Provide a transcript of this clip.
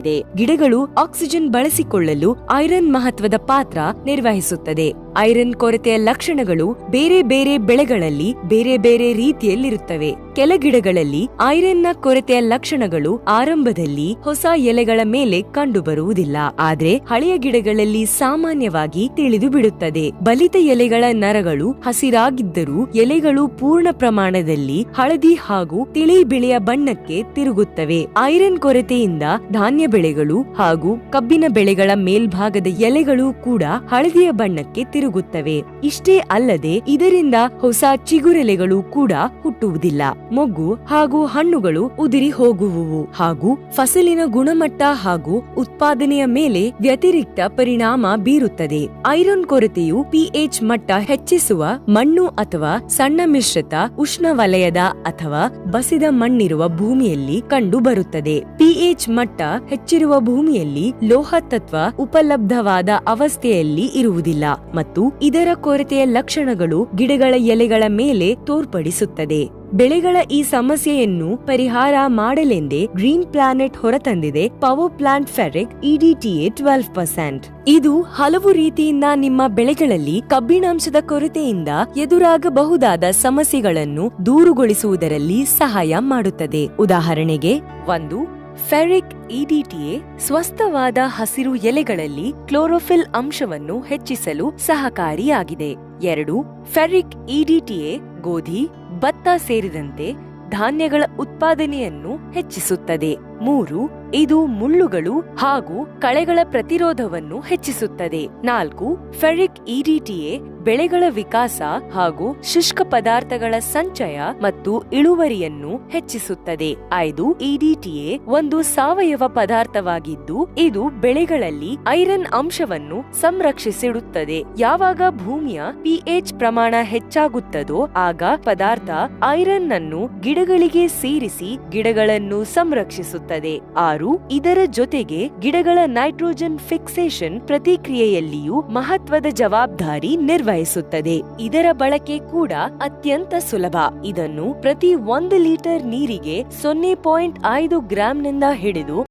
ಇದೆ. ಗಿಡಗಳು ಆಕ್ಸಿಜನ್ ಬಳಸಿಕೊಳ್ಳಲು ಐರನ್ ಮಹತ್ವದ ಪಾತ್ರ ನಿರ್ವಹಿಸುತ್ತದೆ. ಐರನ್ ಕೊರತೆಯ ಲಕ್ಷಣಗಳು ಬೇರೆ ಬೇರೆ ಬೆಳೆಗಳಲ್ಲಿ ಬೇರೆ ಬೇರೆ ರೀತಿಯಲ್ಲಿರುತ್ತವೆ. ಕೆಲ ಗಿಡಗಳಲ್ಲಿ ಐರನ್ನ ಕೊರತೆಯ ಲಕ್ಷಣಗಳು ಆರಂಭದಲ್ಲಿ ಹೊಸ ಎಲೆಗಳ ಮೇಲೆ ಕಂಡುಬರುವುದಿಲ್ಲ. ಆದರೆ ಹಳೆಯ ಗಿಡಗಳಲ್ಲಿ ಸಾಮಾನ್ಯವಾಗಿ ತಿಳಿದು ಬಿಡುತ್ತದೆ ಬಲಿತ ಎಲೆಗಳ ನರಗಳು ಹಸಿರಾಗಿದ್ದರೂ ಎಲೆಗಳು ಪೂರ್ಣ ಪ್ರಮಾಣದಲ್ಲಿ ಹಳದಿ ಹಾಗೂ ತಿಳಿ ಬಿಳಿಯ ಬಣ್ಣಕ್ಕೆ ತಿರುಗುತ್ತವೆ. ಐರನ್ ಕೊರತೆಯಿಂದ ಧಾನ್ಯ ಬೆಳೆಗಳು ಹಾಗೂ ಕಬ್ಬಿನ ಬೆಳೆಗಳ ಮೇಲ್ಭಾಗದ ಎಲೆಗಳು ಕೂಡ ಹಳದಿಯ ಬಣ್ಣಕ್ಕೆ ತಿರುಗುತ್ತವೆ. ಇಷ್ಟೇ ಅಲ್ಲದೆ ಇದರಿಂದ ಹೊಸ ಚಿಗುರೆಲೆಗಳು ಕೂಡ ಹುಟ್ಟುವುದಿಲ್ಲ. ಮೊಗ್ಗು ಹಾಗೂ ಹಣ್ಣುಗಳು ಉದುರಿ ಹೋಗುವುವು ಹಾಗೂ ಫಸಲಿನ ಗುಣಮಟ್ಟ ಹಾಗೂ ಉತ್ಪಾದನೆಯ ಮೇಲೆ ವ್ಯತಿರಿಕ್ತ ಪರಿಣಾಮ ಬೀರುತ್ತದೆ. ಐರನ್ ಕೊರತೆಯು ಪಿಎಚ್ ಮಟ್ಟ ಹೆಚ್ಚಿಸುವ ಮಣ್ಣು ಅಥವಾ ಸಣ್ಣ ಮಿಶ್ರಿತ ಉಷ್ಣವಲಯದ ಅಥವಾ ಬಸಿದ ಮಣ್ಣಿರುವ ಭೂಮಿಯಲ್ಲಿ ಕಂಡು ಬರುತ್ತದೆ ಪಿಎಚ್ ಮಟ್ಟ ಹೆಚ್ಚಿರುವ ಭೂಮಿಯಲ್ಲಿ ಲೋಹ ತತ್ವ ಉಪಲಬ್ಧವಾದ ಅವಸ್ಥೆಯಲ್ಲಿ ಇರುವುದಿಲ್ಲ ಮತ್ತು ಇದರ ಕೊರತೆಯ ಲಕ್ಷಣಗಳು ಗಿಡಗಳ ಎಲೆಗಳ ಮೇಲೆ ತೋರ್ಪಡಿಸುತ್ತದೆ. ಬೆಳೆಗಳ ಈ ಸಮಸ್ಯೆಯನ್ನು ಪರಿಹಾರ ಮಾಡಲೆಂದೇ ಗ್ರೀನ್ ಪ್ಲಾನೆಟ್ ಹೊರತಂದಿದೆ power plant ferric EDTA twelve percent. ಇದು ಹಲವು ರೀತಿಯಿಂದ ನಿಮ್ಮ ಬೆಳೆಗಳಲ್ಲಿ ಕಬ್ಬಿಣಾಂಶದ ಕೊರತೆಯಿಂದ ಎದುರಾಗಬಹುದಾದ ಸಮಸ್ಯೆಗಳನ್ನು ದೂರುಗೊಳಿಸುವುದರಲ್ಲಿ ಸಹಾಯ ಮಾಡುತ್ತದೆ. ಉದಾಹರಣೆಗೆ, ಒಂದು ಫೆರಿಕ್ ಇಡಿಟಿಎ ಸ್ವಸ್ಥವಾದ ಹಸಿರು ಎಲೆಗಳಲ್ಲಿ ಕ್ಲೋರೋಫಿಲ್ ಅಂಶವನ್ನು ಹೆಚ್ಚಿಸಲು ಸಹಕಾರಿಯಾಗಿದೆ. ಎರಡು, ಫೆರಿಕ್ ಇಡಿಟಿಎ ಗೋಧಿ, ಭತ್ತ ಸೇರಿದಂತೆ ಧಾನ್ಯಗಳ ಉತ್ಪಾದನೆಯನ್ನು ಹೆಚ್ಚಿಸುತ್ತದೆ. ಮೂರು, ಇದು ಮುಳ್ಳುಗಳು ಹಾಗೂ ಕಳೆಗಳ ಪ್ರತಿರೋಧವನ್ನು ಹೆಚ್ಚಿಸುತ್ತದೆ. ನಾಲ್ಕು, ಫೆರಿಕ್ ಇಡಿಟಿಎ ಬೆಳೆಗಳ ವಿಕಾಸ ಹಾಗೂ ಶುಷ್ಕ ಪದಾರ್ಥಗಳ ಸಂಚಯ ಮತ್ತು ಇಳುವರಿಯನ್ನು ಹೆಚ್ಚಿಸುತ್ತದೆ. ಐದು ಇಡಿಟಿಎ ಒಂದು ಸಾವಯವ ಪದಾರ್ಥವಾಗಿದ್ದು, ಇದು ಬೆಳೆಗಳಲ್ಲಿ ಐರನ್ ಅಂಶವನ್ನು ಸಂರಕ್ಷಿಸಿಡುತ್ತದೆ. ಯಾವಾಗ ಭೂಮಿಯ ಪಿಎಚ್ ಪ್ರಮಾಣ ಹೆಚ್ಚಾಗುತ್ತದೋ ಆಗ ಪದಾರ್ಥ ಐರನ್ ಅನ್ನು ಗಿಡಗಳಿಗೆ ಸೇರಿಸಿ ಗಿಡಗಳನ್ನು ಸಂರಕ್ಷಿಸುತ್ತದೆ. ಆರು, ಇದರ ಜೊತೆಗೆ ಗಿಡಗಳ ನೈಟ್ರೋಜನ್ ಫಿಕ್ಸೇಷನ್ ಪ್ರತಿಕ್ರಿಯೆಯಲ್ಲಿಯೂ ಮಹತ್ವದ ಜವಾಬ್ದಾರಿ ನಿರ್ವಹಿಸುತ್ತದೆ. ಇದರ ಬಳಕೆ ಕೂಡ ಅತ್ಯಂತ ಸುಲಭ. ಇದನ್ನು ಪ್ರತಿ ಒಂದು ಲೀಟರ್ ನೀರಿಗೆ ಸೊನ್ನೆ ಪಾಯಿಂಟ್ ಐದು ಗ್ರಾಂನಿಂದ ಹಿಡಿದು